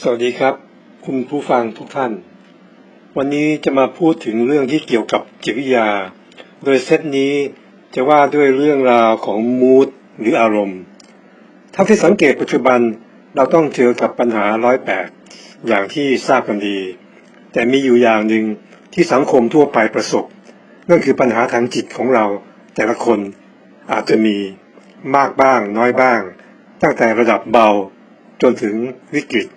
สวัสดีครับ คุณผู้ฟังทุกท่าน วันนี้จะมาพูดถึงเรื่องที่เกี่ยวกับจิตวิทยา โดยเซตนี้จะว่าด้วยเรื่องราวของมูดหรืออารมณ์เท่าที่สังเกตปัจจุบันเราต้องเจอกับปัญหาร้อยแปดอย่างที่ทราบกันดี แต่มีอยู่อย่างหนึ่งที่สังคมทั่วไปประสบ นั่นคือปัญหาทางจิตของเราแต่ละคนอาจจะมีมากบ้างน้อยบ้าง ตั้งแต่ระดับเบาจนถึงวิกฤต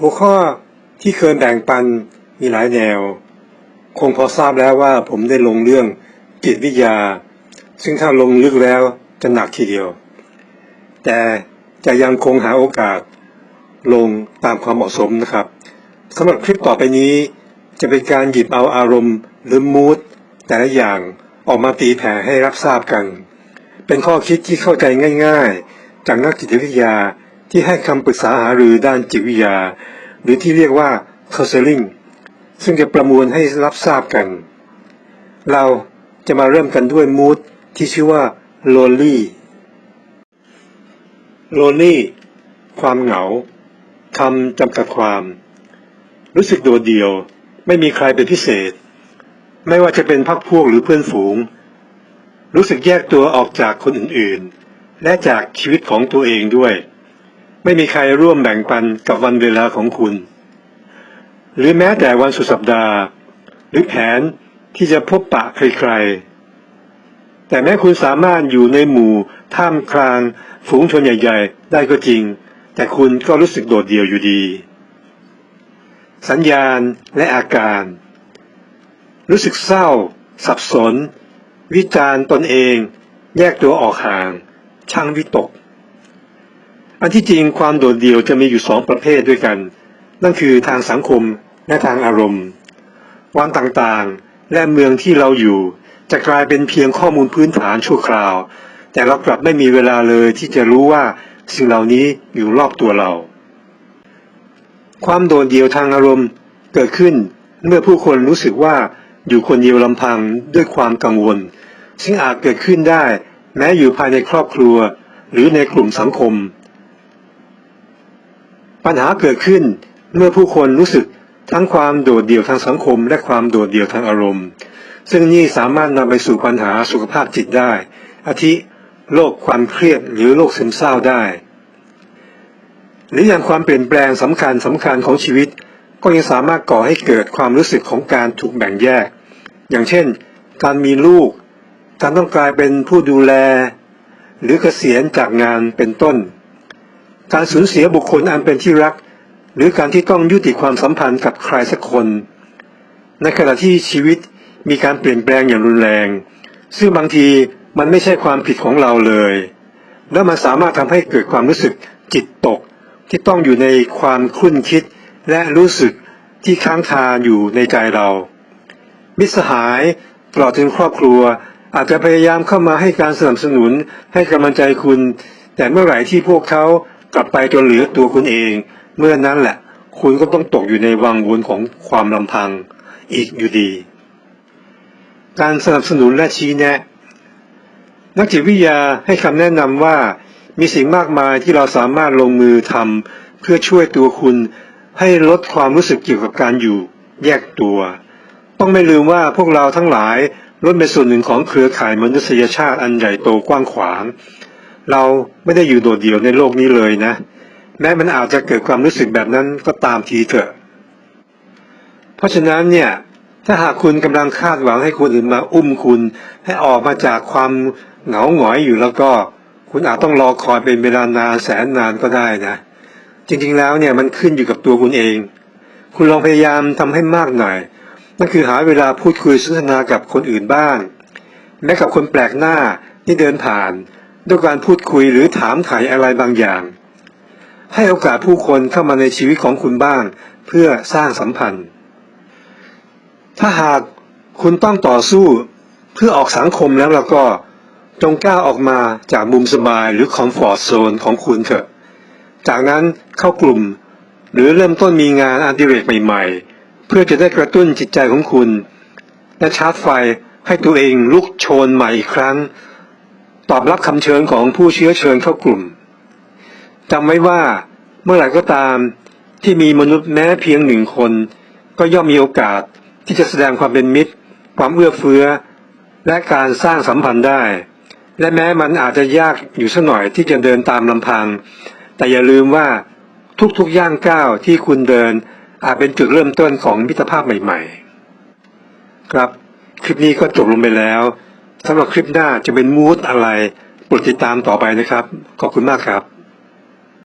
หัวข้อที่เคยแบ่งปันมีหลายแนว คงพอทราบแล้วว่าผมได้ลงเรื่องจิตวิทยา ซึ่งถ้าลงลึกแล้วจะหนักทีเดียว แต่จะยังคงหาโอกาสลงตามความเหมาะสมนะครับสำหรับคลิปต่อไปนี้ จะเป็นการหยิบเอาอารมณ์หรือมูดแต่ละอย่างออกมาตีแผ่ให้รับทราบกัน เป็นข้อคิดที่เข้าใจง่าย ๆ จากนักจิตวิทยา ที่ให้คำปรึกษาหารือด้านจิตวิทยา หรือที่เรียกว่า counseling ซึ่งจะประมวลให้รับทราบกัน เราจะมาเริ่มกันด้วยมูดที่ชื่อว่า lonely lonely ความเหงาคำจำกัดความ รู้สึกโดดเดี่ยว ไม่มีใครเป็นพิเศษ ไม่ว่าจะเป็นพักพวกหรือเพื่อนฝูง รู้สึกแยกตัวออกจากคนอื่นๆ และจากชีวิตของตัวเองด้วย ไม่มีใครร่วมแบ่งปันกับวันเวลาของคุณ หรือแม้แต่วันสุดสัปดาห์ หรือแผนที่จะพบปะใครๆ แต่แม้คุณสามารถอยู่ในหมู่ท่ามกลางฝูงชนใหญ่ ๆ ได้ก็จริง แต่คุณก็รู้สึกโดดเดี่ยวอยู่ดี สัญญาณและอาการ รู้สึกเศร้า สับสน วิจารณ์ตนเอง แยกตัวออกห่าง ช่างวิตก อันที่จริงความโดดเดี่ยวจะมีอยู่สองประเภทด้วยกัน นั่นคือทางสังคมและทางอารมณ์วันต่างๆ และเมืองที่เราอยู่ จะกลายเป็นเพียงข้อมูลพื้นฐานชั่วคราว แต่เรากลับไม่มีเวลาเลยที่จะรู้ว่าสิ่งเหล่านี้อยู่รอบตัวเรา ความโดดเดี่ยวทางอารมณ์เกิดขึ้นเมื่อผู้คนรู้สึกว่าอยู่คนเดียวลำพังด้วยความกังวล ซึ่งอาจเกิดขึ้นได้ แม้อยู่ภายในครอบครัว หรือในกลุ่มสังคม ปัญหาเกิดขึ้นเมื่อผู้คนรู้สึกทั้งความโดดเดี่ยวทางสังคม และความโดดเดี่ยวทางอารมณ์ ซึ่งนี่สามารถนำไปสู่ปัญหาสุขภาพจิตได้ อาทิโรคความเครียดหรือโรคซึมเศร้าได้ หรืออย่างความเปลี่ยนแปลงสำคัญสำคัญของชีวิต ก็ยังสามารถก่อให้เกิดความรู้สึกของการถูกแบ่งแยก อย่างเช่น การมีลูก การต้องกลายเป็นผู้ดูแล หรือเกษียณจากงานเป็นต้น การสูญเสียบุคคลอันเป็นที่รัก หรือการที่ต้องยุติความสัมพันธ์กับใครสักคน ในขณะที่ชีวิตมีการเปลี่ยนแปลงอย่างรุนแรง ซึ่งบางทีมันไม่ใช่ความผิดของเราเลย แล้วมันสามารถทำให้เกิดความรู้สึกจิตตก ที่ต้องอยู่ในความคุ้นคิดและรู้สึกที่ค้างคาอยู่ในใจเรา มิตรสหายตลอดถึงครอบครัวอาจจะพยายามเข้ามาให้การสนับสนุนให้กำลังใจคุณ แต่เมื่อไหร่ที่พวกเขา กลับไปจนเหลือตัวคุณเอง เมื่อนั้นแหละ คุณก็ต้องตกอยู่ในวังวนของความลำพัง อีกอยู่ดี การสนับสนุนและชี้แนะ นักจิตวิทยาให้คำแนะนำว่ามีสิ่งมากมายที่เราสามารถลงมือทำเพื่อช่วยตัวคุณให้ลดความรู้สึกเกี่ยวกับการอยู่แยกตัว ต้องไม่ลืมว่าพวกเราทั้งหลายล้วนเป็นส่วนหนึ่งของเครือข่ายมนุษยชาติอันใหญ่โตกว้างขวาง เราไม่ได้อยู่โดดเดี่ยวในโลกนี้เลยนะ แม้มันอาจจะเกิดความรู้สึกแบบนั้นก็ตามทีเถอะ เพราะฉะนั้นเนี่ยถ้าหากคุณกำลังคาดหวังให้คนอื่นมาอุ้มคุณ ให้ออกมาจากความเหงาหงอยอยู่แล้วก็ คุณอาจต้องรอคอยเป็นเวลานานแสนนานก็ได้นะ จริงๆแล้วเนี่ยมันขึ้นอยู่กับตัวคุณเอง คุณลองพยายามทำให้มากหน่อยนั่นคือหาเวลาพูดคุยสนทนากับคนอื่นบ้างแม้กับคนแปลกหน้าที่เดินผ่าน ด้วยการพูดคุยหรือถามถ่ายอะไรบางอย่าง ให้โอกาสผู้คนเข้ามาในชีวิตของคุณบ้าง เพื่อสร้างสัมพันธ์ ถ้าหากคุณต้องต่อสู้เพื่อออกสังคมแล้วแล้วก็จงกล้าออกมาจากมุมสบายหรือคอมฟอร์ทโซนของคุณเถอะ จากนั้นเข้ากลุ่ม หรือเริ่มต้นมีงานอันดิเรกใหม่ๆ เพื่อจะได้กระตุ้นจิตใจของคุณ และชาร์จไฟให้ตัวเองลุกโชนใหม่อีกครั้ง ตอบรับคำเชิญของผู้เชื้อเชิญเข้ากลุ่มจำไว้ว่าเมื่อไหร่ก็ตามที่มีมนุษย์แม้เพียงหนึ่งคน ก็ย่อมมีโอกาสที่จะแสดงความเป็นมิตร ความเอื้อเฟื้อ และการสร้างสัมพันธ์ได้ และแม้มันอาจจะยากอยู่สักหน่อยที่จะเดินตามลำพัง แต่อย่าลืมว่าทุกๆย่างก้าวที่คุณเดิน อาจเป็นจุดเริ่มต้นของมิตรภาพใหม่ ๆ ครับ คลิปนี้ก็จบลงไปแล้ว สำหรับคลิปหน้าจะเป็นมูดอะไรโปรดติดตามต่อไปนะครับ ขอบคุณมากครับ